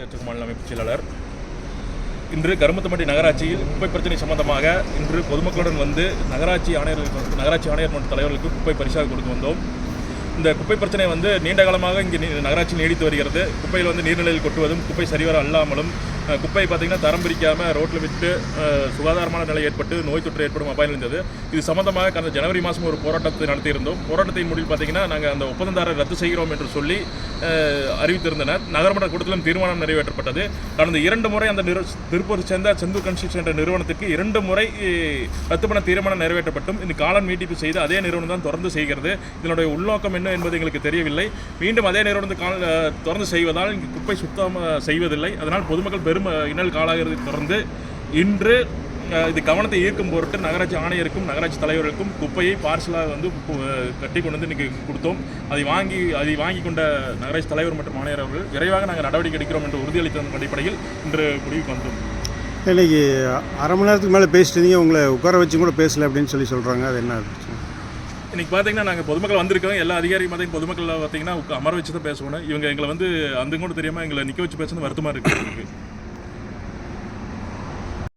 கட்சி மாநில அமைப்பு செயலாளர். இன்று கருமத்தம்பட்டி நகராட்சியில் குப்பை பிரச்சனை சம்பந்தமாக இன்று பொதுமக்களுடன் வந்து நகராட்சி ஆணையர்களுக்கு நகராட்சி ஆணையர் மன்ற தலைவர்களுக்கு குப்பை பரிசாக கொடுத்து வந்தோம். இந்த குப்பை பிரச்சனை வந்து நீண்ட காலமாக இங்கே நகராட்சி நீடித்து வருகிறது. குப்பையில் வந்து நீர்நிலையில் கொட்டுவதும் குப்பை சரிவர அல்லாமலும் குப்பை பார்த்திங்கன்னா தரம் பிரிக்காமல் ரோட்டில் விட்டு சுகாதாரமான நிலை ஏற்பட்டு நோய் தொற்று ஏற்படும் அபாயம் இருந்தது. இது சம்பந்தமாக கடந்த ஜனவரி மாதம் ஒரு போராட்டத்தை நடத்தியிருந்தோம். போராட்டத்தின் முடிவில் பார்த்தீங்கன்னா நாங்கள் அந்த ஒப்பந்ததாரர் ரத்து செய்கிறோம் என்று சொல்லி அறிவித்திருந்தனர். நகரமன்ற கூட்டத்திலும் தீர்மானம் நிறைவேற்றப்பட்டது. கடந்த இரண்டு முறை அந்த நிறு திருப்பூர் சேர்ந்த செந்தூர் கன்ஸ்ட்ரக்ஷன் என்ற நிறுவனத்திற்கு இரண்டு முறை ரத்து பண்ண தீர்மானம் நிறைவேற்றப்பட்டும். இந்த காலம் நீட்டிப்பு செய்து அதே நிறுவனம் தான் தொடர்ந்து செய்கிறது. இதனுடைய உள்நோக்கம் என்ன என்பது எங்களுக்கு தெரியவில்லை. மீண்டும் அதே நிறுவனத்தை தொடர்ந்து செய்வதால் இங்கு குப்பை சுத்தம் செய்வதில்லை. அதனால் பொதுமக்கள் பெரும் அஹ், இன்னல் காலாகிறதை தொடர்ந்து இன்று இது கவனத்தை ஈர்க்கும் பொருட்டு நகராட்சி ஆணையருக்கும் நகராட்சி தலைவருக்கும் குப்பையை பார்சலாக வந்து கட்டி கொண்டு வந்து இன்றைக்கி கொடுத்தோம். அதை வாங்கி அதை வாங்கி கொண்ட நகராட்சி தலைவர் மற்றும் ஆணையர் அவர்கள் விரைவாக நாங்கள் நடவடிக்கை எடுக்கிறோம் என்று உறுதியளித்ததன் அடிப்படையில் இன்று முடிவுக்கு வந்தோம். இன்னைக்கு அரை மணி நேரத்துக்கு மேலே பேசிட்டு இருந்தீங்க. உங்களை உட்கார வச்சு கூட பேசல அப்படின்னு சொல்லி சொல்கிறாங்க அது என்ன? இன்னைக்கு பார்த்தீங்கன்னா நாங்கள் பொதுமக்கள் வந்திருக்கோம். எல்லா அதிகாரியும் பார்த்தீங்கன்னா பொதுமக்கள் பார்த்தீங்கன்னா அமர வச்சு தான் பேசணும். இவங்க எங்களை வந்து அந்த கூட தெரியாமல் எங்களை நிற்க வச்சு பேசுறது வருத்தமாக இருக்கு. எங்களுக்கு.